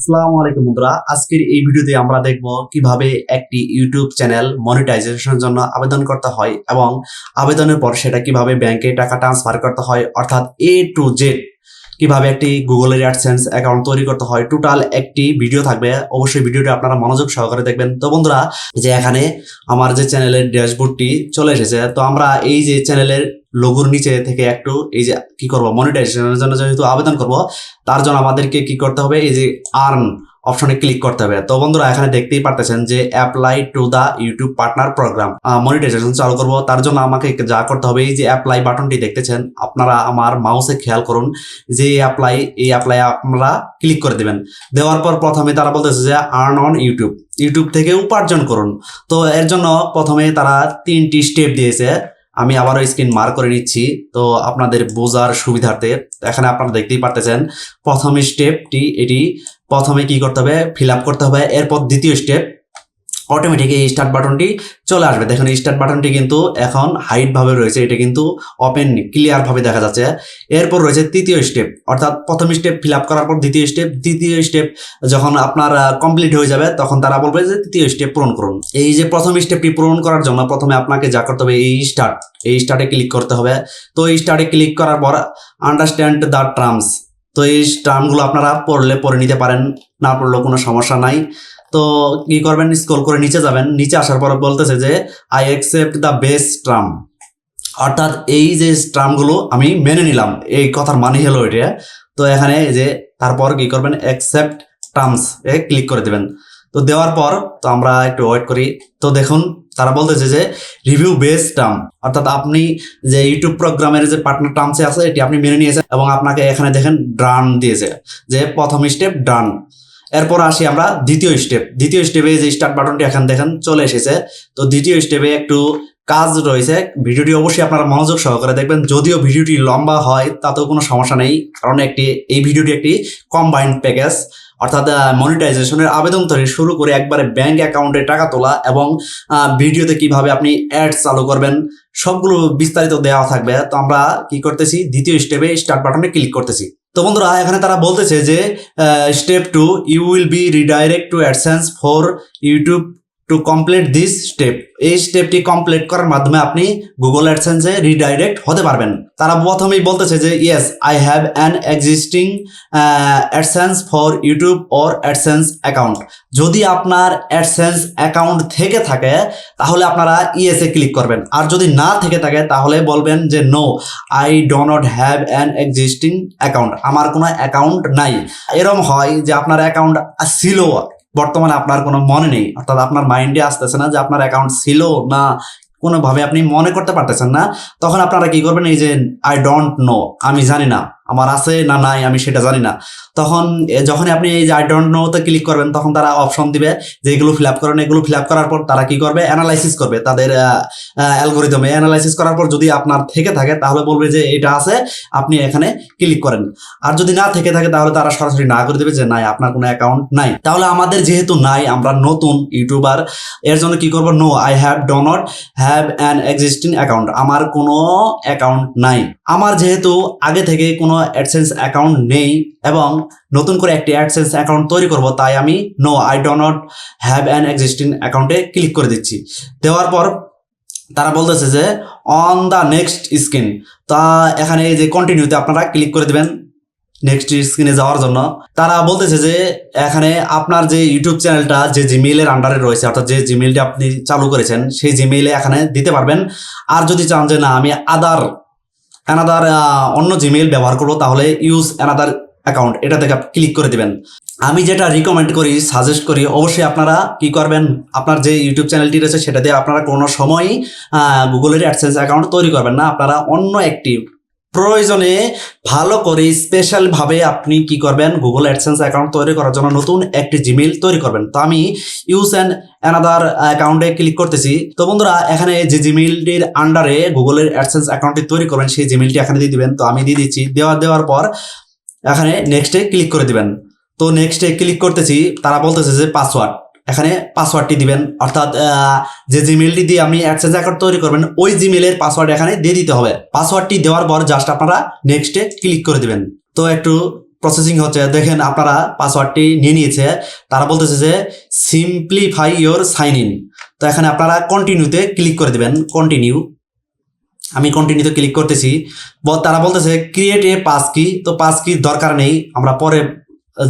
আসসালামু আলাইকুম বন্ধুরা। আজকের এই ভিডিওতে আমরা দেখব কীভাবে একটি ইউটিউব চ্যানেল মনিটাইজেশনের জন্য আবেদন করতে হয় এবং আবেদনের পর সেটা কীভাবে ব্যাংকে টাকা ট্রান্সফার করতে হয়, অর্থাৎ এ টু জেড কীভাবে একটি গুগলের অ্যাডসেন্স অ্যাকাউন্ট তৈরি করতে হয় টোটাল একটি ভিডিও থাকবে। অবশ্যই ভিডিওটা আপনারা মনোযোগ সহকারে দেখবেন। তো বন্ধুরা যে এখানে আমার যে চ্যানেলের ড্যাশবোর্ডটি চলে এসেছে, তো আমরা এই যে চ্যানেলের লোগোর নিচে থেকে একটু এই যে কি করব মনিটাইজেশনের জন্য যেহেতু আবেদন করব, তার জন্য আমাদেরকে কি করতে হবে, এই যে আর্ন অপশনে ক্লিক করতে হবে। তো বন্ধুরা, এখানে দেখতেই পারতেছেন যে apply to the YouTube partner program monetization চালু করব। তার জন্য আমাকে যা করতে হবে, এই যে অ্যাপ্লাই বাটনটি দেখতেছেন, আপনারা আমার মাউসে খেয়াল করুন যে অ্যাপ্লাই এই অ্যাপ্লাই আপনারা ক্লিক করে দিবেন। দেওয়ার পর প্রথমে তারা বলতেছে যে আর্ন অন ইউটিউব ইউটিউব থেকে উপার্জন করুন। তো এর জন্য প্রথমে তারা তিনটি স্টেপ দিয়েছে। আমি আবারও স্ক্রিন মার করে নিচ্ছি। তো আপনাদের বোঝার সুবিধার্থে, এখানে আপনারা দেখতেই পারতেছেন, প্রথম স্টেপটি এটি প্রথমে কি করতে হবে? ফিল আপ করতে হবে। এরপর দ্বিতীয় স্টেপ অটোমেটিক এই স্টার্ট বাটনটি চলে আসবে। দেখুন, এই স্টার্ট বাটনটি কিন্তু এখন হাইট ভাবে রয়েছে। এটা কিন্তু ওপেন ক্লিয়ার ভাবে দেখা যাচ্ছে। এরপর রয়েছে তৃতীয় স্টেপ অর্থাৎ প্রথম স্টেপ ফিল আপ করার পর দ্বিতীয় স্টেপ দ্বিতীয় স্টেপ যখন আপনার কমপ্লিট হয়ে যাবে, তখন তারা বলবে যে তৃতীয় স্টেপ পূরণ করুন। এই যে প্রথম স্টেপটি পূরণ করার জন্য প্রথমে আপনাকে যা করতে হবে, এই স্টার্ট এই স্টার্টে ক্লিক করতে হবে। তো এই স্টার্টে ক্লিক করার পর আন্ডারস্ট্যান্ড দ্য টার্মস তো এই টার্মগুলো আপনারা পড়লে পড়ে নিতে পারেন, না পড়লেও কোনো সমস্যা নাই। তো কি করবেন? স্ক্রল করে নিচে যাবেন। নিচে আসার পর বলতেছে যে I accept the best term অর্থাৎ এই যে টার্মগুলো আমি মেনে নিলাম, এই কথার মানে হলো এটা। তো এখানে এই যে, তারপর কি করবেন? অ্যাকসেপ্ট টার্মস এ ক্লিক করে দেবেন। তো দেওয়ার পর, তো আমরা একটু ওয়েট করি। তো দেখুন তারা বলতেছে যে রিভিউ বেস টার্ম অর্থাৎ আপনি যে ইউটিউব প্রোগ্রামের যে পার্টনার টার্মসে আছে, এটি আপনি মেনে নিয়েছেন এবং আপনাকে এখানে দেখেন ডান দিয়েছে, যে প্রথম স্টেপ ডান এরপর আসি আমরা দ্বিতীয় স্টেপ দ্বিতীয় স্টেপে যে স্টার্ট বাটনটি এখানে দেখেন চলে এসেছে। তো দ্বিতীয় স্টেপে একটু কাজ রয়েছে। ভিডিওটি অবশ্যই আপনারা মনোযোগ সহকারে দেখবেন। যদিও ভিডিওটি লম্বা হয়, তাতেও কোনো সমস্যা নেই, কারণ একটি, এই ভিডিওটি একটি কম্বাইন্ড প্যাকেজ অর্থাৎ মনিটাইজেশনের আবেদন থেকে শুরু করে একবারে ব্যাংক অ্যাকাউন্টে টাকা তোলা এবং ভিডিওতে কীভাবে আপনি অ্যাড চালু করবেন, সবগুলো বিস্তারিত দেওয়া থাকবে। তো আমরা কি করতেছি? দ্বিতীয় স্টেপে স্টার্ট বাটনে ক্লিক করতেছি। তো বন্ধুরা, এখানে তারা বলতেছে যে step two you will be redirect to AdSense for YouTube to complete this step এই স্টেপটি কমপ্লিট করার মাধ্যমে আপনি গুগল অ্যাডসেন্সে রিডাইরেক্ট হতে পারবেন। তারা প্রথমেই বলতেছে যে yes I have an existing AdSense for YouTube or AdSense account যদি আপনার অ্যাডসেন্স অ্যাকাউন্ট থেকে থাকে, তাহলে আপনারা ইয়েসে ক্লিক করবেন। আর যদি না থেকে থাকে, তাহলে বলবেন যে no I do not have an existing account আমার কোনো অ্যাকাউন্ট নাই। এরম হয় যে আপনার অ্যাকাউন্ট ছিল বর্তমানে আপনার কোনো মনে নেই। অর্থাৎ আপনার মাইন্ডে আসতেছে না যে আপনার অ্যাকাউন্ট ছিল না, কোনোভাবে আপনি মনে করতে পারতেছেন না। তখন আপনারা কি করবেন? এই যে আই ডোন্ট নো আমি জানি না। আমার আছে না নাই, আমি সেটা জানি না। তখন যখন আপনি এই যে আই ডোন্ট নোতে ক্লিক করবেন, তখন তারা অপশন দিবে যে এগুলো ফিল আপ করেন। এগুলো ফিল আপ করার পর তারা কি করবে? অ্যানালাইসিস করবে তাদের অ্যালগোরিদমে অ্যানালাইসিস করার পর যদি আপনার থেকে থাকে, তাহলে বলবে যে এটা আছে, আপনি এখানে ক্লিক করেন। আর যদি না থেকে থাকে, তাহলে তারা সরাসরি না করে দেবে যে নাই, আপনার কোনো অ্যাকাউন্ট নাই। তাহলে আমাদের যেহেতু নাই, আমরা নতুন ইউটিউবার এর জন্য কি করব? No I have do not have an existing account আমার কোনো অ্যাকাউন্ট নাই। আমার যেহেতু আগে থেকে কোনো অ্যাডসেন্স অ্যাকাউন্ট নেই এবং নতুন করে একটি অ্যাডসেন্স অ্যাকাউন্ট তৈরি করব, তাই আমি no I do not have an existing অ্যাকাউন্টে ক্লিক করে দিচ্ছি। দেওয়ার পর তারা বলতেছে যে অন দ্য নেক্সট স্ক্রিন তা এখানে যে কন্টিনিউতে আপনারা ক্লিক করে দেবেন নেক্সট স্ক্রিনে যাওয়ার জন্য। তারা বলতেছে যে, এখানে আপনার যে ইউটিউব চ্যানেলটা যে জিমেইলের আন্ডারে রয়েছে, অর্থাৎ যে জিমেইলটা আপনি চালু করেছেন, সেই জিমেইলে এখানে দিতে পারবেন। আর যদি চান যে, না, আমি আদার অ্যানাদার অন্য জিমেইল ব্যবহার করব, তাহলে ইউজ অ্যানাদার অ্যাকাউন্ট এটা থেকে ক্লিক করে দেবেন। আমি যেটা রিকমেন্ড করি সাজেস্ট করি, অবশ্যই আপনারা কি করবেন? আপনার যে ইউটিউব চ্যানেলটি রয়েছে, সেটা দিয়ে আপনারা কোনো সময়ই গুগলের অ্যাডসেন্স অ্যাকাউন্ট তৈরি করবেন না। আপনারা অন্য একটি প্রয়োজনে ভালো করে স্পেশাল ভাবে আপনি কি করবেন? গুগল অ্যাডসেন্স অ্যাকাউন্ট তৈরি করার জন্য নতুন একটি জিমেইল তৈরি করবেন। তো আমি ইউজ অ্যান্ড অ্যানাদার অ্যাকাউন্টে ক্লিক করতেছি। তো বন্ধুরা, এখানে যে জিমেইলটির আন্ডারে গুগলের অ্যাডসেন্স অ্যাকাউন্টটি তৈরি করবেন, সেই জিমেইলটি এখানে দিয়ে দিবেন। তো আমি দিয়ে দিচ্ছি। দেওয়া দেওয়ার পর এখানে নেক্সটে ক্লিক করে দিবেন। তো নেক্সটে ক্লিক করতেছি, তারা বলতেছে যে পাসওয়ার্ড এখানে পাসওয়ার্ডটি দিবেন। অর্থাৎ যে জিমেলটি দিয়ে আপনি অ্যাডসেন্স অ্যাকাউন্ট তৈরি করবেন, ওই জিমেলের পাসওয়ার্ড এখানে দিয়ে দিতে হবে। পাসওয়ার্ডটি দেওয়ার পর জাস্ট আপনারা নেক্সটে ক্লিক করে দিবেন। তো একটু প্রসেসিং হচ্ছে। দেখেন আপনারা পাসওয়ার্ডটি নিয়ে নিয়েছে। তারা বলতেছে যে সিম্পলিফাই ইওর সাইন ইন তো এখানে আপনারা কন্টিনিউতে ক্লিক করে দেবেন। কন্টিনিউ আমি কন্টিনিউতে ক্লিক করতেছি। তারা বলতেছে ক্রিয়েট এ পাস কি তো পাস কি দরকার নেই। আমরা পরে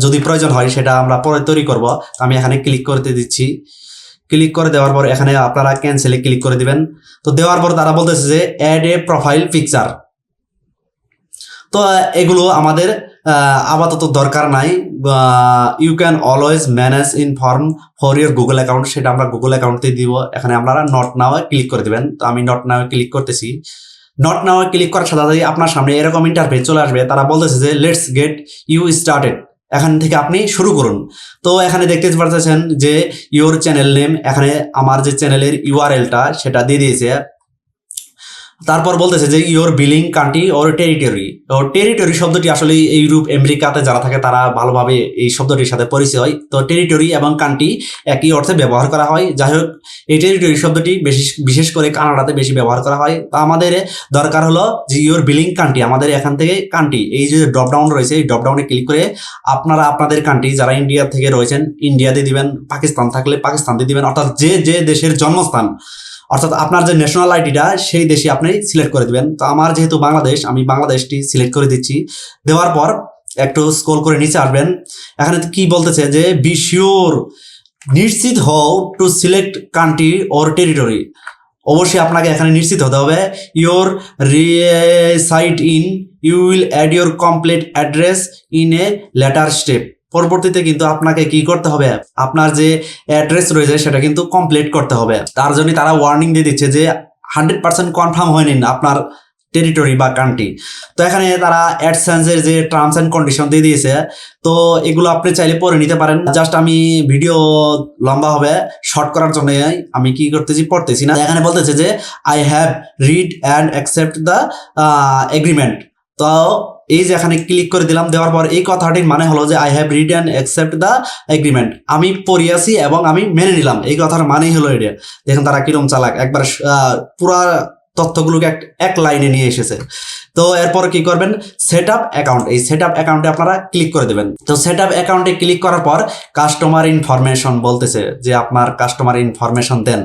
যদি প্রয়োজন হয়, সেটা আমরা পরে তৈরি করব। আমি এখানে ক্লিক করতে দিচ্ছি। ক্লিক করে দেওয়ার পর এখানে আপনারা ক্যান্সেলে ক্লিক করে দিবেন। তো দেওয়ার পর তারা বলতেছে যে অ্যাড এ প্রোফাইল পিকচার তো, এগুলো আমাদের আপাতত দরকার নাই। You can always manage in form for your Google account সেটা আমরা গুগল অ্যাকাউন্টে দিব। এখানে আপনারা নট নাও ক্লিক করে দিবেন। তো আমি নট নাও ক্লিক করতেছি। নট নাও ক্লিক করার সাথে সাথে আপনার সামনে এরকম ইন্টারফেস চলে আসবে। তারা বলতেছে যে লেটস গেট ইউ স্টার্টেড এখান থেকে আপনি শুরু করুন। তো এখানে দেখতে পারতেছেন যে ইউর চ্যানেল নেম এখানে আমার যে চ্যানেলের ইউআরএলটা সেটা দিয়ে দিয়েছে। তারপর বলতেছে যে your billing country or territory তো টেরিটরি শব্দটি আসলে ইউরোপ আমেরিকাতে যারা থাকে, তারা ভালোভাবে এই শব্দটির সাথে পরিচয়। হয় তো টেরিটরি এবং কান্ট্রি একই অর্থে ব্যবহার করা হয়। যাই হোক, এই টেরিটরি শব্দটি বেশি, বিশেষ করে কানাডাতে বেশি ব্যবহার করা হয়। তো আমাদের দরকার হলো যে ইওর বিলিং কান্ট্রি আমাদের এখান থেকে কান্ট্রি এই যে ড্রপডাউন রয়েছে, এই ড্রপডাউনে ক্লিক করে আপনারা আপনাদের কান্ট্রি যারা ইন্ডিয়া থেকে রয়েছেন ইন্ডিয়াতে দিবেন পাকিস্তান থাকলে পাকিস্তানতে দিবেন, অর্থাৎ যে যে দেশের জন্মস্থান অর্থাৎ আপনার যে ন্যাশনাল আইডিটা সেই দেশে আপনি সিলেক্ট করে দিবেন। তো আমার যেহেতু বাংলাদেশ, আমি বাংলাদেশটি সিলেক্ট করে দিচ্ছি। দেওয়ার পর একটু স্ক্রল করে নিচে আসবেন। এখানে কি বলতেছে যে বি শিওর নিশ্চিত হও to select country or territory অবশ্যই আপনাকে এখানে নিশ্চিত হতে হবে। Your recite in you will add your complete address in a later step পরবর্তীতে কিন্তু আপনাকে কি করতে হবে? আপনার যে অ্যাড্রেস রয়েছে সেটা কিন্তু কমপ্লিট করতে হবে। তার জন্য তারা ওয়ার্নিং দিয়ে দিচ্ছে যে হান্ড্রেড পার্সেন্ট কনফার্ম হয়নি আপনার টেরিটরি বা কান্ট্রি তো এখানে তারা অ্যাডসেন্সের যে টার্মস অ্যান্ড কন্ডিশন দিয়ে দিয়েছে, তো এগুলো আপনি চাইলে পড়ে নিতে পারেন। জাস্ট আমি ভিডিও লম্বা হবে শর্ট করার জন্য আমি কি করতেছি, পড়তেছি না। এখানে বলতেছে যে I have read and accept the agreement তো এই যে এখানে ক্লিক করে দিলাম, দেওয়ার পর এই কথাটির মানে হলো যে I have read and accept the agreement আমি পড়িয়াছি এবং আমি মেনে নিলাম। এই কথার মানেই হলো এটা। দেখেন তারা কিরম চালাক। একবার পুরা তথ্যগুলোকে এক লাইনে নিয়ে এসেছে। তো এরপর কি করবেন? সেট আপ অ্যাকাউন্ট এই সেট আপ অ্যাকাউন্টে আপনারা ক্লিক করে দেবেন। তো সেট আপ অ্যাকাউন্টে ক্লিক করার পর কাস্টমার ইনফরমেশন বলতেছে যে, আপনার কাস্টমার ইনফরমেশন দেন।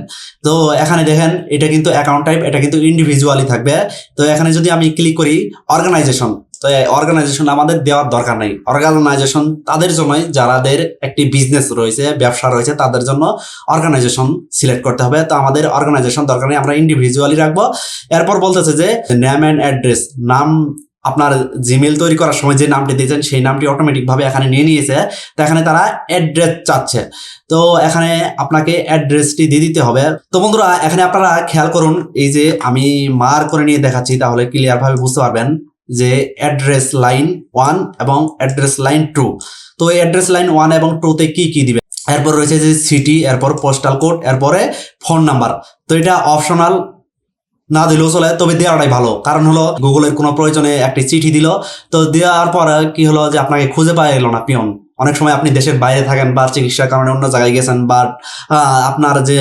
তো এখানে দেখেন, এটা কিন্তু অ্যাকাউন্ট টাইপ এটা কিন্তু ইন্ডিভিজুয়ালি থাকবে। তো এখানে যদি আমি ক্লিক করি অর্গানাইজেশন তো অর্গানাইজেশন আমাদের দেওয়ার দরকার নেই। অর্গানাইজেশন তাদের জন্যই যারাদের একটি বিজনেস রয়েছে, ব্যবসা রয়েছে, তাদের জন্য অর্গানাইজেশন সিলেক্ট করতে হবে। তো আমাদের অর্গানাইজেশন দরকার নেই, আমরা ইন্ডিভিজুয়ালি রাখব। এরপর বলতেছে যে নেম অ্যান্ড অ্যাড্রেস নাম আপনার জিমেল তৈরি করার সময় যে নামটি দিয়েছেন, সেই নামটি অটোমেটিকভাবে এখানে নিয়ে নিয়েছে। তো এখানে তারা অ্যাড্রেস চাচ্ছে। তো এখানে আপনাকে অ্যাড্রেসটি দিয়ে দিতে হবে। তো বন্ধুরা, এখানে আপনারা খেয়াল করুন, এই যে আমি মার করে নিয়ে দেখাচ্ছি, তাহলে ক্লিয়ার ভাবে বুঝতে পারবেন। যে অ্যাড্রেস লাইন ওয়ান এবং অ্যাড্রেস লাইন টু তো এই অ্যাড্রেস লাইন ওয়ান এবং টুতে কি কি দিবে? এরপর রয়েছে যে সিটি এরপর পোস্টাল কোড এরপরে ফোন নাম্বার তো এটা অপশনাল না দিলেও চলে, তবে দেওয়াটাই ভালো। কারণ হলো গুগলের কোনো প্রয়োজনে একটি চিঠি দিল। তো দেওয়ার পর কি হলো যে আপনাকে খুঁজে পাওয়া এলো না, পিয়ন? অনেক সময় আপনি দেশের বাইরে থাকেন বা চিকিৎসার কারণে অন্য জায়গায় গেছেন, বা আপনার যে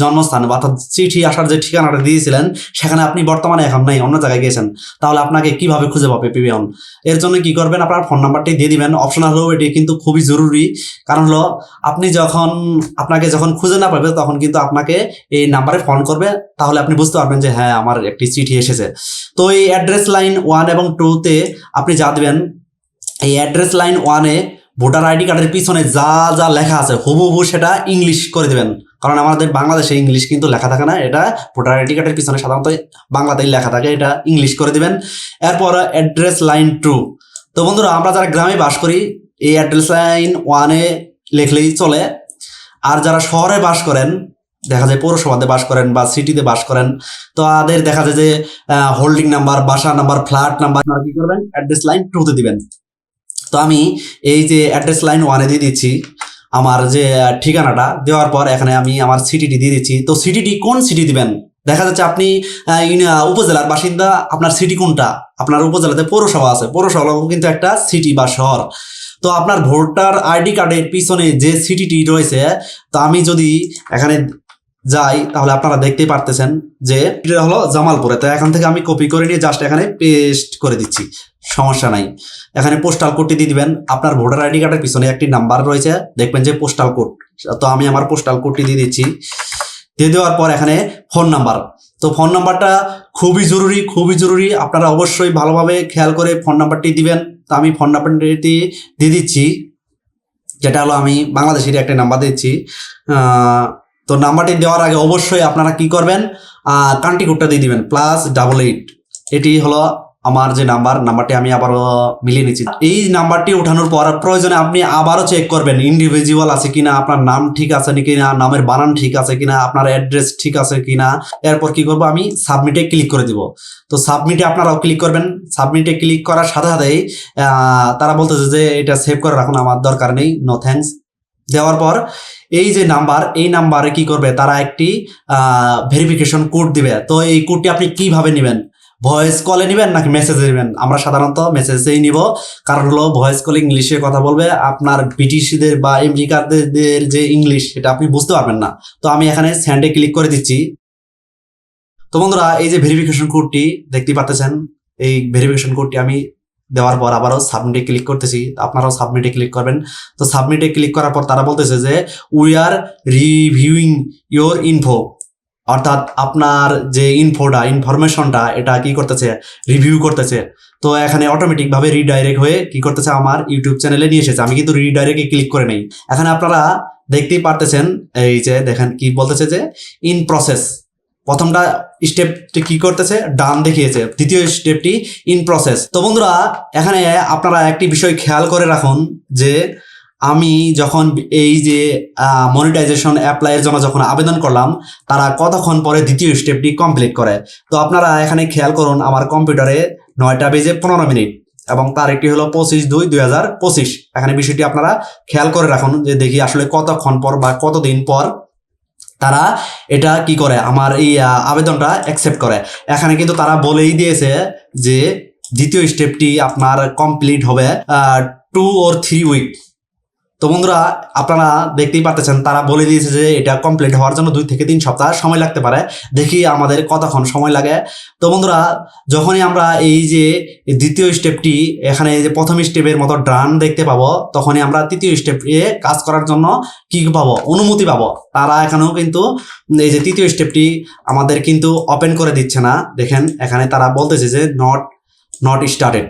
জন্মস্থান বা অর্থাৎ চিঠি আসার যে ঠিকানাটা দিয়েছিলেন, সেখানে আপনি বর্তমানে এখন নাই, অন্য জায়গায় গেছেন। তাহলে আপনাকে কীভাবে খুঁজে পাবে পিবিয়ন এর জন্য কি করবেন? আপনার ফোন নাম্বারটি দিয়ে দিবেন। অপশনাল হলেও এটি কিন্তু খুবই জরুরি। কারণ হলো, আপনি যখন, আপনাকে যখন খুঁজে না পাবে, তখন কিন্তু আপনাকে এই নাম্বারে ফোন করবে। তাহলে আপনি বুঝতে পারবেন যে হ্যাঁ আমার একটি চিঠি এসেছে। তো এই অ্যাড্রেস লাইন ওয়ান এবং টুতে আপনি যা দেবেন, এই অ্যাড্রেস লাইন ওয়ানে ভোটার আইডি কার্ডের পিছনে যা যা লেখা আছে, হুবহু সেটা ইংলিশ করে দেবেন। কারণ আমাদের বাংলাদেশে ইংলিশ কিন্তু লেখা থাকে না, এটা ভোটার আইডি কার্ডের পিছনে সাধারণত বাংলাতেই লেখা থাকে, এটা ইংলিশ করে দিবেন। এরপর অ্যাড্রেস লাইন টু তো বন্ধুরা, আমরা যারা গ্রামে বাস করি, এই অ্যাড্রেস লাইন ওয়ানে লেখলেই চলে। আর যারা শহরে বাস করেন, দেখা যায় পৌরসভাতে বাস করেন বা সিটিতে বাস করেন, তো তাদের দেখা যায় যে হোল্ডিং নাম্বার বাসা নাম্বার ফ্ল্যাট নাম্বার কি করবেন? অ্যাড্রেস লাইন টুতে দিবেন। তো আমি এই যে অ্যাড্রেস লাইন ওয়ানে দিয়ে দিচ্ছি, আমার যে ঠিকানাটা, দেওয়ার পর এখানে আমি আমার সিটিটি দিয়ে দিচ্ছি। তো সিটিটি কোন সিটি দিবেন? দেখা যাচ্ছে আপনি উপজেলার বাসিন্দা, আপনার সিটি কোনটা? আপনার উপজেলাতে পৌরসভা আছে। পৌরসভা কিন্তু একটা সিটি বা শহর। তো আপনার ভোটার আইডি কার্ডের পিছনে যে সিটিটি রয়েছে, তো আমি যদি এখানে যাই, তাহলে আপনারা দেখতেই পারতেছেন যে এটা হলো জামালপুরে। তো এখান থেকে আমি কপি করে নিয়ে জাস্ট এখানে পেস্ট করে দিচ্ছি। সমস্যা নাই। এখানে পোস্টাল কোডটি দিয়ে দিবেন। আপনার ভোটার আইডি কার্ডের পিছনে একটি নাম্বার রয়েছে। দেখবেন যে পোস্টাল কোড তো আমি আমার পোস্টাল কোডটি দিয়ে দিচ্ছি। দিয়ে দেওয়ার পর এখানে ফোন নাম্বার তো ফোন নাম্বারটা খুবই জরুরি খুবই জরুরি। আপনারা অবশ্যই ভালোভাবে খেয়াল করে ফোন নাম্বারটি দিবেন। তো আমি ফোন নাম্বারটি দিয়ে দিচ্ছি। যেটা হলো আমি বাংলাদেশের একটা নাম্বার দিচ্ছি। তো নাম্বারটি দেওয়ার আগে অবশ্যই আপনারা কি করবেন? কান্ট্রি কোডটা দিয়ে দিবেন প্লাস ডাবল এইট এটি হলো আমার যে নাম্বার, নাম্বারটি আমি আবারও মিলিয়ে নিচ্ছি। এই নাম্বারটি ওঠানোর পর প্রয়োজনে আপনি আবারও চেক করবেন ইন্ডিভিজুয়াল আছে কিনা, আপনার নাম ঠিক আছে নাকি কিনা, নামের বানান ঠিক আছে কিনা, আপনার অ্যাড্রেস ঠিক আছে কিনা। এরপর কি করব আমি সাবমিটে ক্লিক করে দিব। তো সাবমিটে আপনারাও ক্লিক করবেন। সাবমিটে ক্লিক করার সাথে সাথেই তারা বলতেছে যে এটা সেভ করে রাখুন, আমার দরকার নেই নো থ্যাঙ্কস দেওয়ার পর এই যে নাম্বার, এই নাম্বারে কি করবে? তারা একটি ভেরিফিকেশন কোড দিবে। তো এই কোডটি আপনি কীভাবে নেবেন? ভয়েস কলে নেবেন নাকি মেসেজে নেবেন? আমরা সাধারণত মেসেজেই নিব। কারণ হলো ভয়েস কল ইংলিশে কথা বলবে। আপনার ব্রিটিশদের বা আমেরিকাদের যে ইংলিশ, সেটা আপনি বুঝতে পারবেন না। তো আমি এখানে স্যান্ডে ক্লিক করে দিচ্ছি। তো বন্ধুরা, এই যে ভেরিফিকেশন কোডটি দেখতে পাচ্ছেন? এই ভেরিফিকেশন কোডটি আমি দেওয়ার পর আবারও সাবমিটে ক্লিক করতেছি আপনারাও সাবমিটে ক্লিক করবেন। তো সাবমিটে ক্লিক করার পর তারা বলতেছে যে we are reviewing your info অর্থাৎ আপনার যে ইনফোটা ইনফরমেশনটা এটা কি করতেছে? রিভিউ করতেছে। তো এখানে অটোমেটিকভাবে রিডাইরেক্ট হয়ে কি করতেছে? আমার ইউটিউব চ্যানেলে নিয়ে এসেছে। আমি কিন্তু রিডাইরেক্টে ক্লিক করে নেই। এখানে আপনারা দেখতেই পারতেছেন, এই যে দেখেন কি বলতেছে যে ইন প্রসেস প্রথমটা স্টেপটি কি করতেছে? ডান দেখিয়েছে। দ্বিতীয় স্টেপটি ইন প্রসেস তো বন্ধুরা, এখানে আপনারা একটি বিষয় খেয়াল করে রাখুন যে আমি যখন এই যে মনিটাইজেশন অ্যাপ্লাইয়ের জন্য যখন আবেদন করলাম, তারা কতক্ষণ পরে দ্বিতীয় স্টেপটি কমপ্লিট করে? তো আপনারা এখানে খেয়াল করুন, আমার কম্পিউটারে নয়টা বেজে পনেরো মিনিট এবং তার একটি হলো পঁচিশ দুই দুই হাজার পঁচিশ। এখানে বিষয়টি আপনারা খেয়াল করে রাখুন যে দেখি আসলে কতক্ষণ পর বা কতদিন পর তারা এটা কি করে? আমার এই আবেদনটা অ্যাকসেপ্ট করে। এখানে কিন্তু তারা বলেই দিয়েছে যে দ্বিতীয় স্টেপটি আপনার কমপ্লিট হবে টু ওর থ্রি উইক তো বন্ধুরা, আপনারা দেখতেই পাচ্ছেন, তারা বলে দিয়েছে যে এটা কমপ্লিট হওয়ার জন্য দুই থেকে তিন সপ্তাহ সময় লাগতে পারে। দেখি আমাদের কতক্ষণ সময় লাগে। তো বন্ধুরা, যখনই আমরা এই যে দ্বিতীয় স্টেপটি এখানে এই যে প্রথম স্টেপের মতো ড্রান দেখতে পাবো, তখনই আমরা তৃতীয় স্টেপে কাজ করার জন্য কি পাবো? অনুমতি পাবো। তারা এখানেও কিন্তু এই যে তৃতীয় স্টেপটি আমাদের কিন্তু ওপেন করে দিচ্ছে না। দেখেন, এখানে তারা বলতেছে যে নট নট স্টার্টেড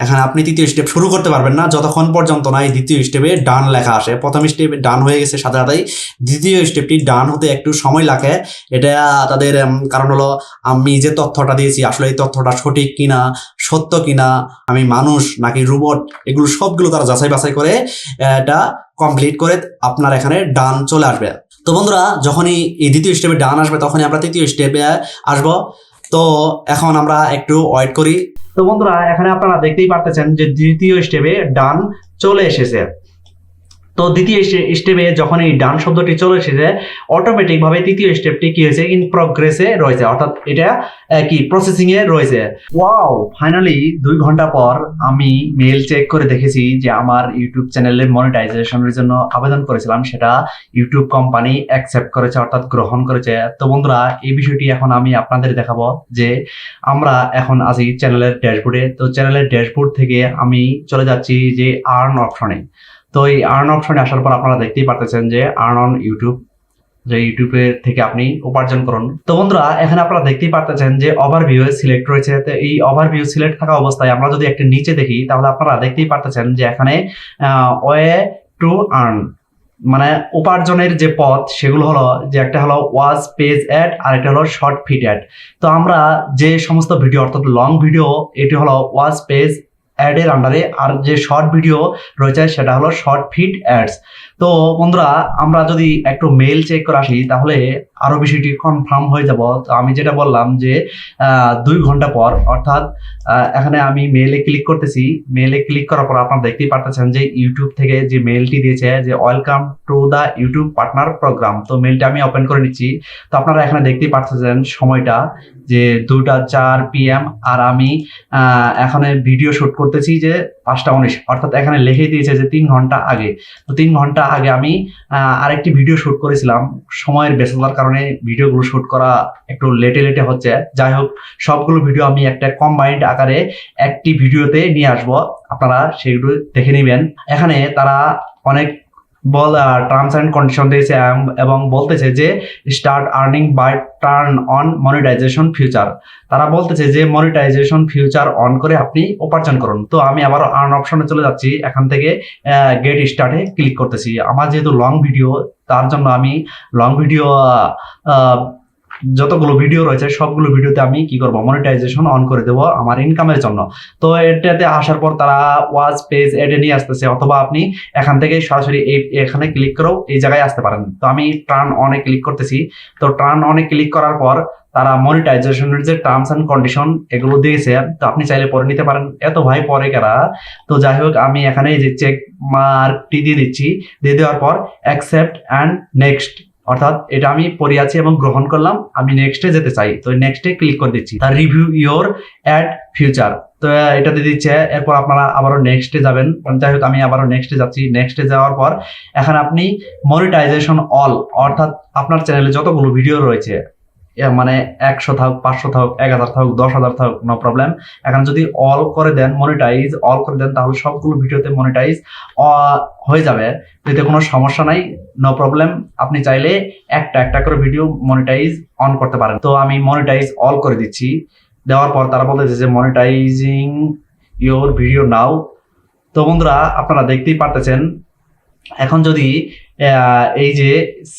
এখানে আপনি তৃতীয় স্টেপ শুরু করতে পারবেন না, যতক্ষণ পর্যন্ত না এই দ্বিতীয় স্টেপে ডান লেখা আসে। প্রথম স্টেপে ডান হয়ে গেছে সাথে সাথেই, দ্বিতীয় স্টেপটি ডান হতে একটু সময় লাগে। এটা তাদের কারণ হলো আমি যে তথ্যটা দিয়েছি, আসলে এই তথ্যটা সঠিক কিনা, সত্য কিনা, আমি মানুষ নাকি রোবট এগুলো সবগুলো তারা যাচাই বাছাই করে, এটা কমপ্লিট করে আপনার এখানে ডান চলে আসবে। তো বন্ধুরা, যখনই এই দ্বিতীয় স্টেপে ডান আসবে, তখনই আমরা তৃতীয় স্টেপে আসব। তো এখন আমরা একটু ওয়েট করি। তো বন্ধুরা এখানে আপনারা দেখতেই পারতেছেন যে দ্বিতীয় স্টেপে ডান চলে এসেছে। তো দ্বিতীয় স্টেপে যখন এই ডান শব্দটি চলে এসেছে অটোমেটিক ভাবে তৃতীয় স্টেপটি কি হয়েছে? ইন প্রগ্রেসে রয়েছে। অর্থাৎ এটা কি? প্রসেসিং এ রয়েছে। ওয়াও ফাইনালি দুই ঘণ্টা পর আমি মেল চেক করে দেখেছি যে আমার ইউটিউব চ্যানেলের মনিটাইজেশনের জন্য আবেদন করেছিলাম। সেটা ইউটিউব কোম্পানি অ্যাকসেপ্ট করেছে, অর্থাৎ গ্রহণ করেছে। তো বন্ধুরা, এই বিষয়টি এখন আমি আপনাদের দেখাবো যে আমরা এখন আছি চ্যানেলের ড্যাশবোর্ডে তো চ্যানেলের ড্যাশবোর্ড থেকে আমি চলে যাচ্ছি যে আর্ন অপশনে তো এই আর্ন অপশনে আসার পর আপনারা দেখতেই পারতেছেন যে আর্ন অন ইউটিউব যে ইউটিউবের থেকে আপনি উপার্জন করুন। তো বন্ধুরা, এখানে আপনারা দেখতেই পারতেছেন যে ওভারভিউ সিলেক্ট রয়েছে। তো এই ওভারভিউ সিলেক্ট থাকা অবস্থায় আমরা যদি একটা নিচে দেখি, তাহলে আপনারা দেখতেই পারতেছেন যে এখানে ওয়ে টু আর্ন মানে উপার্জনের যে পথ, সেগুলো হলো যে একটা হলো ওয়াজ পেজ অ্যাড আর একটা হলো শর্ট ফিট অ্যাড তো আমরা যে সমস্ত ভিডিও অর্থাৎ লং ভিডিও এটি হলো ওয়াজ পেজ অ্যাডের আন্ডারে আর যে শর্ট ভিডিও রয়েছে সেটা হলো শর্ট ফিট অ্যাডস তো বন্ধুরা, আমরা যদি একটু মেল চেক করে আসি, তাহলে আরও বিষয়টি কনফার্ম হয়ে যাব। তো আমি যেটা বললাম যে দুই ঘণ্টা পর, অর্থাৎ এখানে আমি মেলে ক্লিক করতেছি। মেলে ক্লিক করার পর আপনারা দেখতেই পারতেছেন যে ইউটিউব থেকে যে মেলটি দিয়েছে, যে welcome to the YouTube partner program তো মেলটা আমি ওপেন করে নিচ্ছি। তো আপনারা এখানে দেখতেই পারতেছেন সময়টা, যে দুটা চার পিএম আর আমি এখানে ভিডিও শুট করতেছি যে পাঁচটা উনিশ, অর্থাৎ এখানে লিখে দিয়েছে যে তিন ঘণ্টা আগে। তো তিন ঘণ্টা আগে আমি আরেকটি ভিডিও শুট করেছিলাম, সময়ের ব্যস্ততার কারণে। ভিডিওগুলো শুট করা একটু লেটে লেটে হচ্ছে। যাই হোক, সবগুলো ভিডিও আমি একটা কম্বাইন্ড আকারে একটি ভিডিওতে নিয়ে আসব। আপনারা সেগুলো দেখে নেবেন। এখানে তারা অনেক বল টার্মস অ্যান্ড কন্ডিশন দিয়েছে এবং বলতেছে যে start earning by turn on monetization future তারা বলতেছে যে মনিটাইজেশন ফিউচার অন করে আপনি উপার্জন করুন। তো আমি আবার আর্ন অপশনে চলে যাচ্ছি। এখান থেকে গেট স্টার্টে ক্লিক করতেছি। আমার যেহেতু লং ভিডিও তার জন্য আমি লং ভিডিও যতগুলো ভিডিও রয়েছে, সবগুলো ভিডিওতে আমি কি করব? মনিটাইজেশন অন করে দেবো আমার ইনকামের জন্য। তো এটাতে আসার পর তারা ওয়াচ পেজ এডে নিয়ে আসতেছে, অথবা আপনি এখান থেকে সরাসরি এই এখানে ক্লিক করেও এই জায়গায় আসতে পারেন। তো আমি টার্ন অনে ক্লিক করতেছি। তো টার্ন অনে ক্লিক করার পর তারা মনিটাইজেশনের যে টার্মস অ্যান্ড কন্ডিশন এগুলো দিয়েছে, তো আপনি চাইলে পরে নিতে পারেন। এত ভাই পরে কারা? তো যাই হোক, আমি এখানে যে চেক মার্কটি দিয়ে দিচ্ছি, দিয়ে দেওয়ার পর অ্যাকসেপ্ট অ্যান্ড নেক্সট অর্থাৎ এটা আমি পড়ে আছি এবং গ্রহণ করলাম, আমি নেক্সটে যেতে চাই। তো নেক্সটে ক্লিক করে দিচ্ছি। তার রিভিউ ইওর অ্যাড ফিউচার তো এটাতে দিচ্ছে, এরপর আপনারা আবারও নেক্সটে যাবেন। যাই হোক, আমি আবারও নেক্সটে যাচ্ছি। নেক্সটে যাওয়ার পর এখন আপনি মনিটাইজেশন অল অর্থাৎ আপনার চ্যানেলে যতগুলো ভিডিও রয়েছে মানে একশো থাকুক, পাঁচশো থাক এক হাজার থাক দশ হাজার থাকুক নো প্রবলেম এখন যদি অল করে দেন মনিটাইজ অল করে দেন, তাহলে সবগুলো ভিডিওতে মনিটাইজ হয়ে যাবে। এতে কোনো সমস্যা নাই। নো প্রবলেম আপনি চাইলে একটা একটা করে ভিডিও মনিটাইজ অন করতে পারেন। তো আমি মনিটাইজ অল করে দিচ্ছি। দেওয়ার পর তারা বলতেছে যে মনিটাইজিং ইওর ভিডিও নাও তো বন্ধুরা, আপনারা দেখতেই পারতেছেন। এখন যদি এই যে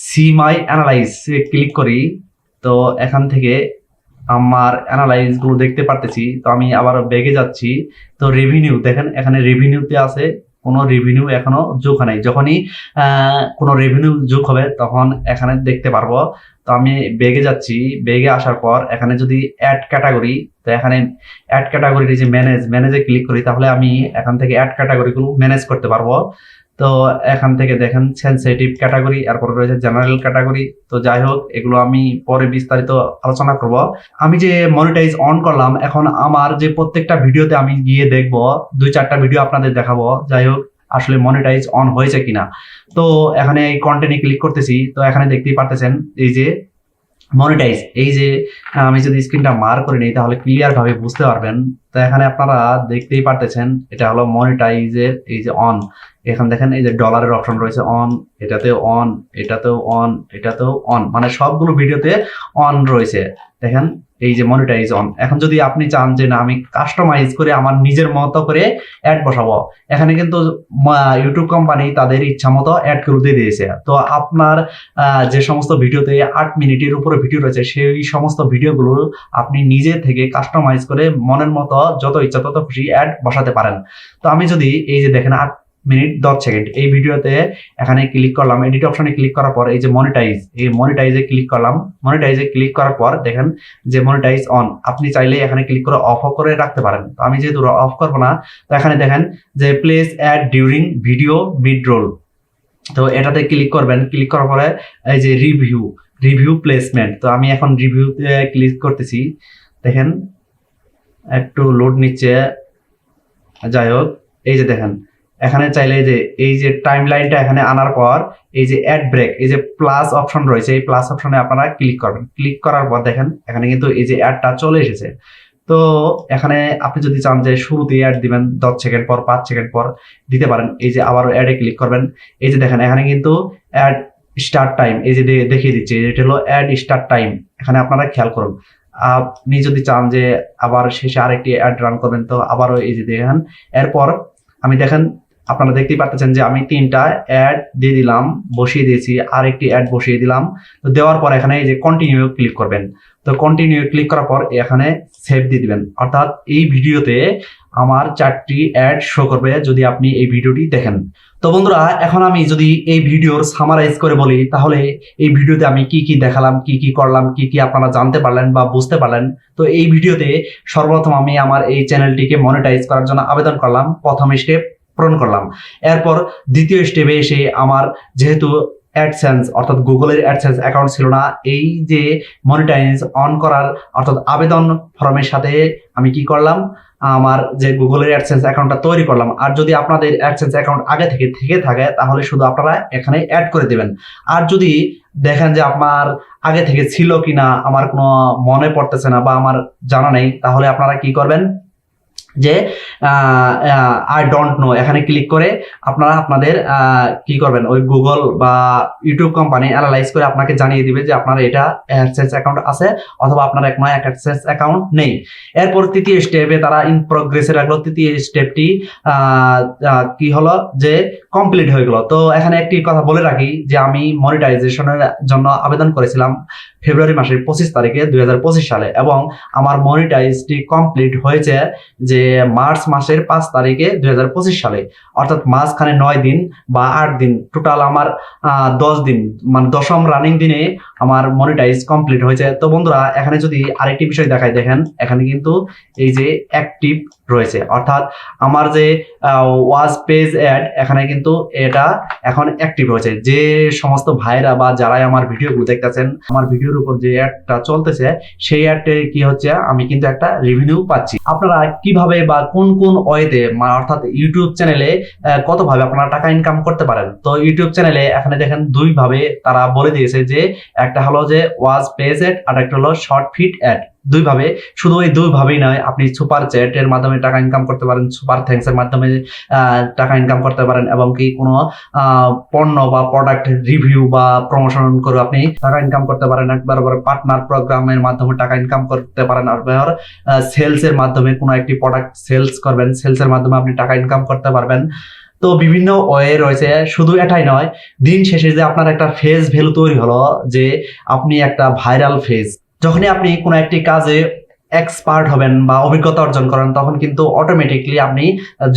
সি মাই অ্যানালাইজ ক্লিক করি, তো এখান থেকে আমার অ্যানালাইজগুলো দেখতে পারতেছি। তো আমি আবার বেগে যাচ্ছি। তো রেভিনিউ দেখেন এখানে রেভিনিউতে আছে। কোনো রেভিনিউ এখনও যোগ হয় নাই। যখনই কোনো রেভিনিউ যোগ হবে, তখন এখানে দেখতে পারব। তো আমি বেগে যাচ্ছি। বেগে আসার পর এখানে যদি অ্যাড ক্যাটাগরি তো এখানে অ্যাড ক্যাটাগরির যে ম্যানেজ ম্যানেজে ক্লিক করি, তাহলে আমি এখান থেকে অ্যাড ক্যাটাগরিগুলো ম্যানেজ করতে পারব। তো এখান থেকে দেখেন সেন্সিটিভ ক্যাটাগরি এরপর রয়েছে জেনারেল ক্যাটাগরি তো যাই হোক, এগুলো আমি পরে বিস্তারিত আলোচনা করব। আমি যে মনিটাইজ অন করলাম, এখন আমার যে প্রত্যেকটা ভিডিওতে আমি গিয়ে দেখব, দুই চারটা ভিডিও আপনাদের দেখাবো। যাই হোক, আসলে মনিটাইজ অন হয়েছে কিনা। তো এখানে এই কন্টেন্টে ক্লিক করতেছি, তো এখানে দেখতেই পারতেছেন এই যে মনিটাইজ এই যে, আমি যদি স্ক্রিনটা মার করে নিই, তাহলে ক্লিয়ার ভাবে বুঝতে পারবেন তো এখানে আপনারা দেখতেই পারতেছেন, এটা হলো মনিটাইজের এই যে অন এখানে দেখেন এই যে ডলারের অপশন রয়েছে অন এটাতেও অন এটাতেও অন এটাতেও অন মানে সবগুলো ভিডিওতে অন রয়েছে। দেখেন এই যে মনিটাইজ অন এখন যদি আপনি চান যে, না, আমি কাস্টমাইজ করে আমার নিজের মতো করে অ্যাড বসাবো। এখানে কিন্তু ইউটিউব কোম্পানি তাদের ইচ্ছা মতো অ্যাড করে দিয়ে দিয়েছে। তো আপনার যে সমস্ত ভিডিওতে আট মিনিটের উপরে ভিডিও রয়েছে, সেই সমস্ত ভিডিওগুলো আপনি নিজে থেকে কাস্টমাইজ করে মনের মতো যত ইচ্ছা তত খুশি অ্যাড বসাতে পারেন। তো আমি যদি এই যে দেখেন, আট মিনিট দশ সেকেন্ড। এই ভিডিওতে এখানে ক্লিক করলাম এডিট অপশনে ক্লিক করার পর এই যে মনিটাইজ এই মনিটাইজে ক্লিক করলাম। মনিটাইজে ক্লিক করার পর দেখেন যে মনিটাইজ অন আপনি চাইলে এখানে ক্লিক করে অফ করে রাখতে পারেন। তো আমি যেহেতু অফ করব না, তো এখানে দেখেন যে place ad during video mid roll তো এটাতে ক্লিক করবেন ক্লিক করার পরে এই যে রিভিউ রিভিউ প্লেসমেন্ট তো আমি এখন রিভিউতে ক্লিক করতেছি। দেখেন, একটু লোড নিচ্ছে। যাই হোক, এই যে দেখেন এখানে চাইলে যে, এই যে টাইম লাইনটা এখানে আনার পর, এই যে অ্যাড ব্রেক এই যে প্লাস অপশন রয়েছে, এই প্লাস অপশনে আপনারা ক্লিক করবেন। ক্লিক করার পর দেখেন, এখানে কিন্তু এই যে অ্যাডটা চলে এসেছে। তো এখানে আপনি যদি চান যে শুরুতে অ্যাড দিবেন, দশ সেকেন্ড পর, পাঁচ সেকেন্ড পর, দিতে পারেন, এই যে আবারও অ্যাডে ক্লিক করবেন। এই যে দেখেন, এখানে কিন্তু অ্যাড স্টার্ট টাইম এই যে দেখিয়ে দিচ্ছে, এটা হলো অ্যাড স্টার্ট টাইম এখানে আপনারা খেয়াল করুন। আপনি যদি চান যে আবার শেষে আরেকটি অ্যাড রান করবেন, তো আবারও এই যে দেখেন, এরপর আমি দেখেন আপনারা দেখতেই পাচ্ছেন যে আমি তিনটা অ্যাড দিয়ে দিলাম, বসিয়ে দিয়েছি আর একটি অ্যাড বসিয়ে দিলাম। তো দেওয়ার পর এখানে এই যে কন্টিনিউ ক্লিক করবেন। তো কন্টিনিউ ক্লিক করার পর এখানে সেভ দিয়ে দিবেন। অর্থাৎ এই ভিডিওতে আমার চারটি অ্যাড শো করবে যদি আপনি এই ভিডিওটি দেখেন। তো বন্ধুরা, এখন আমি যদি এই ভিডিওর সামারাইজ করে বলি, তাহলে এই ভিডিওতে আমি কি কি দেখালাম, কি কি করলাম, কি কি আপনারা জানতে পারলেন বা বুঝতে পারলেন, তো এই ভিডিওতে সর্বপ্রথম আমি আমার এই চ্যানেলটিকে মনিটাইজ করার জন্য আবেদন করলাম। প্রথম স্টেপ পূরণ করলাম। এরপর দ্বিতীয় স্টেপে এসে আমার যেহেতু অ্যাডসেন্স অর্থাৎ গুগলের অ্যাডসেন্স অ্যাকাউন্ট ছিল না, এই যে মনিটাইজ অন করার, অর্থাৎ আবেদন ফর্মের সাথে আমি কি করলাম? আমার যে গুগলের অ্যাডসেন্স অ্যাকাউন্টটা তৈরি করলাম। আর যদি আপনাদের অ্যাডসেন্স অ্যাকাউন্ট আগে থেকে থেকে থাকে, তাহলে শুধু আপনারা এখানে অ্যাড করে দেবেন। আর যদি দেখেন যে আপনার আগে থেকে ছিল কিনা, আমার কোনো মনে পড়তেছে না বা আমার জানা নেই, তাহলে আপনারা কি করবেন? যে আই ডোন্ট নো এখানে ক্লিক করে আপনারা আপনাদের কি করবেন, ওই গুগল বা ইউটিউব কোম্পানি অ্যানালাইজ করে আপনাকে জানিয়ে দিবে যে আপনার এটা অ্যাডসেন্স অ্যাকাউন্ট আছে অথবা আপনার এক নয় অ্যাডসেন্স অ্যাকাউন্ট নেই। এরপর তৃতীয় স্টেপে তারা ইন প্রোগ্রেসে রাখল। তৃতীয় স্টেপটি কি হলো যে কমপ্লিট হয়ে গেল। তো এখানে একটি কথা বলে রাখি যে আমি মনিটাইজেশনের জন্য আবেদন করেছিলাম ফেব্রুয়ারি মাসের পঁচিশ তারিখে দুই হাজার পঁচিশ সালে এবং আমার মনিটাইজটি কমপ্লিট হয়েছে যে মার্চ মাসের পাঁচ তারিখে দুই হাজার পঁচিশ সালে। অর্থাৎ মাঝখানে নয় দিন বা আট দিন। টোটাল আমার দশ দিন মানে দশম রানিং দিনে আমার মনিটাইজ কমপ্লিট হয়েছে। তো বন্ধুরা, এখানে যদি আরেকটি বিষয় দেখাই, দেখেন, এখানে কিন্তু এই যে অ্যাক্টিভ রয়েছে। অর্থাৎ আমার যে ওয়াজ পেজ অ্যাড এখানে কিন্তু এটা এখন অ্যাক্টিভ হয়েছে যে সমস্ত ভাইরা বা যারাই আমার ভিডিওগুলো দেখতেছেন, আমার ভিডিওর উপর যে অ্যাডটা চলতেছে, সেই অ্যাডে কি হচ্ছে, আমি কিন্তু একটা রেভিনিউ পাচ্ছি। আপনারা কীভাবে বা কোন কোন ওয়েতে অর্থাৎ ইউটিউব চ্যানেলে কতভাবে আপনারা টাকা ইনকাম করতে পারেন? তো ইউটিউব চ্যানেলে এখানে দেখেন দুই ভাবে তারা বলে দিয়েছে যে একটা হলো যে ওয়াজ পেজ এড আর একটা হলো শর্ট ফিট অ্যাড দুই ভাবে শুধু এই দুই ভাবেই নয়, আপনি সুপার চ্যাট এর মাধ্যমে টাকা ইনকাম করতে পারেন সুপার থ্যাঙ্কস এর মাধ্যমে টাকা ইনকাম করতে পারেন, এবং কি কোনো পণ্য বা প্রোডাক্ট রিভিউ বা প্রমোশন করে আপনি টাকা ইনকাম করতে পারেন। একবার পার্টনার প্রোগ্রামের মাধ্যমে টাকা ইনকাম করতে পারেন, আর সেলস এর মাধ্যমে কোনো একটি প্রোডাক্ট সেলস করবেন সেলস এর মাধ্যমে আপনি টাকা ইনকাম করতে পারবেন। তো বিভিন্ন ওয়ে রয়েছে, শুধু এটাই নয়, দিন শেষে যে আপনার একটা ফেজ ভ্যালু তৈরি হলো, যে আপনি একটা ভাইরাল ফেজ যখনই আপনি কোনো একটি কাজে এক্সপার্ট হবেন বা অভিজ্ঞতা অর্জন করেন, তখন কিন্তু অটোমেটিকলি আপনি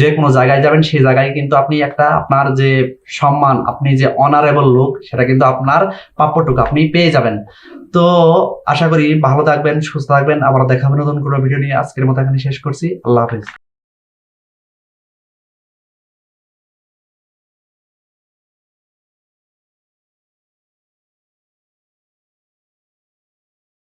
যে কোনো জায়গায় যাবেন, সেই জায়গায় কিন্তু আপনি একটা আপনার যে সম্মান, আপনি যে অনারেবল লোক সেটা কিন্তু আপনার প্রাপ্যটুকু আপনি পেয়ে যাবেন। তো আশা করি ভালো থাকবেন, সুস্থ থাকবেন আবার দেখাবেন নতুন কোনো ভিডিও নিয়ে। আজকের মতো এখানে শেষ করছি। আল্লাহ হাফিজ।